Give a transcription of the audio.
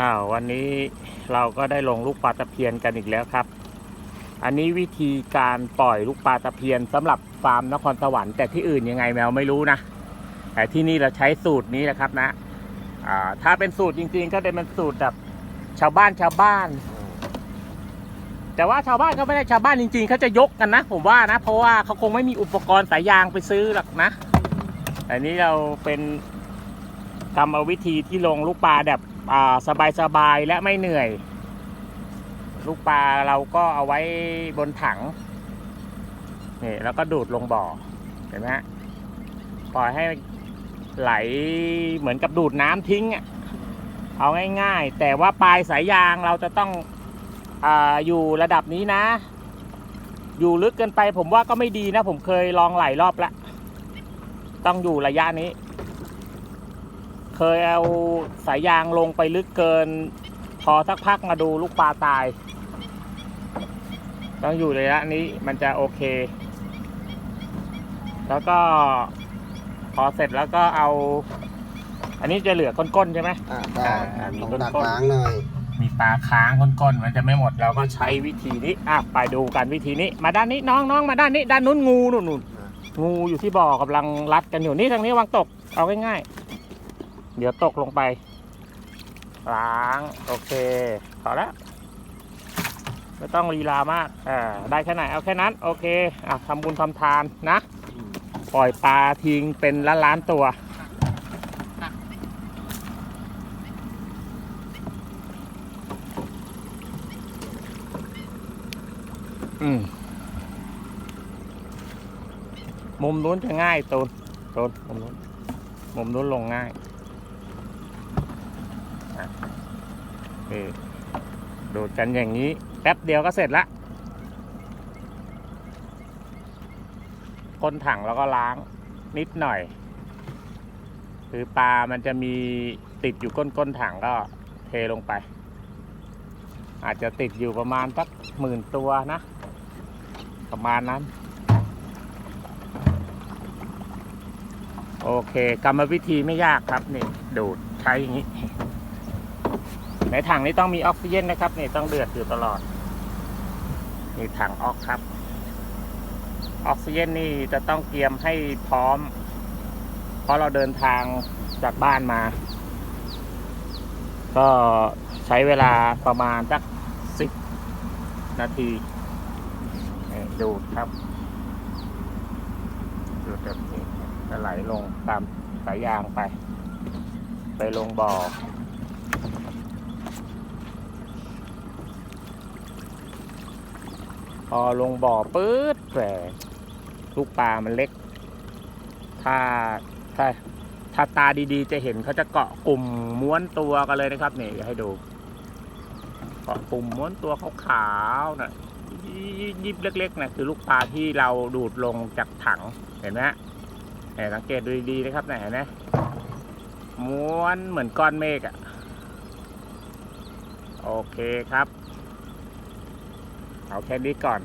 อ้าววันนี้เราก็ได้ลงลูกปลาตะเพียนกันอีกแล้วครับ อันนี้วิธีการปล่อยลูกปลาตะเพียนสำหรับฟาร์มนครสวรรค์แต่ที่อื่นยังไงแมวไม่รู้นะแต่ที่นี่เราใช้สูตรนี้แหละครับนะอ่าถ้าเป็นสูตรจริง ๆ ก็จะเป็นสูตรแบบชาวบ้านชาวบ้าน แต่ว่าชาวบ้านก็ไม่ได้ชาวบ้านจริง ๆเขาจะยกกันนะ ผมว่านะ เพราะว่าเขาคงไม่มีอุปกรณ์สายยางไปซื้อหรอกนะอันนี้เราเป็นกรรมวิธีที่ลงลูกปลาแบบ สบายๆและไม่เหนื่อย ลูกปลาเราก็เอาไว้บนถังนี่แล้วก็ดูดลงบ่อเห็นไหมฮะปล่อยให้ไหลเหมือนกับดูดน้ำทิ้งอะเอาง่ายๆ แต่ว่าปลายสายยางเราจะต้องออยู่ระดับนี้นะ อยู่ลึกเกินไปผมว่าก็ไม่ดีนะ ผมเคยลองหลายรอบแล้ว ต้องอยู่ระยะนี้ เคยเอาสายยางลงไปลึกเกิน พอสักพักมาดูลูกปลาตาย ต้องอยู่ระยะนี้มันจะโอเค แล้วก็พอเสร็จแล้วก็เอา อันนี้จะเหลือก้นๆใช่ไหมอ่าได้อ่ามีต้องต้นตักต้นล้างหน่อย มีปลาค้างก้นๆมันจะไม่หมดเราก็ใช้วิธีนี้อะไปดูกันวิธีนี้ มาด้านนี้น้องน้องมาด้านนี้ ด้านนู้นงูนู่นนู่นงูอยู่ที่บ่อกำลังรัดกันอยู่นี่ทางนี้วางตกเอาง่ายๆ เดี๋ยวตกลงไป ล้าง โอเคพอแล้วไม่ต้องลีลามากอ่าได้แค่ไหนเอาแค่นั้น โอเคอะทำบุญทำทานนะ ปล่อยปลาทิ้งเป็นล้านล้านตัว อืมมุมนู้นจะง่ายตูนตูนมุมนู้นมุมนู้นลงง่าย ดูดกันอย่างนี้ แป๊บเดียวก็เสร็จละก้นถังแล้วก็ล้างนิดหน่อย คือปลามันจะมีติดอยู่ก้นก้นถังก็เทลงไป อาจจะติดอยู่ประมาณสักหมื่นตัวนะ ประมาณนั้น โอเค กรรมวิธีไม่ยากครับนี่ ดูดใช้อย่างนี้ ในถังนี้ต้องมีออกซิเจนนะครับนี่ต้องเดือดอยู่ตลอดนี่ถังออกครับ ออกซิเจนนี่จะต้องเตรียมให้พร้อม เพราะเราเดินทางจากบ้านมา ก็ใช้เวลาประมาณสักสิบนาทีดูดครับดูดแบบนี้จะไหลลงตามสายยางไป ไปลงบ่อ พอลงบ่อปื๊ดแต่ลูกปลามันเล็ก ถ้าถ้าถ้าตาดีๆ จะเห็นเขาจะเกาะกลุ่มม้วนตัวกันเลยนะครับนี่ยให้ดูเกาะกลุ่มม้วนตัวขาวๆน่ะยิบเล็กๆนะคือลูกปลาที่เราดูดลงจากถังเห็นไหมเนี่ยสังเกตดูดีๆนะครับเนี่ยเห็นไหมม้วนเหมือนก้อนเมฆอะ่ะโอเคครับ เอาแค่นี้ก่อน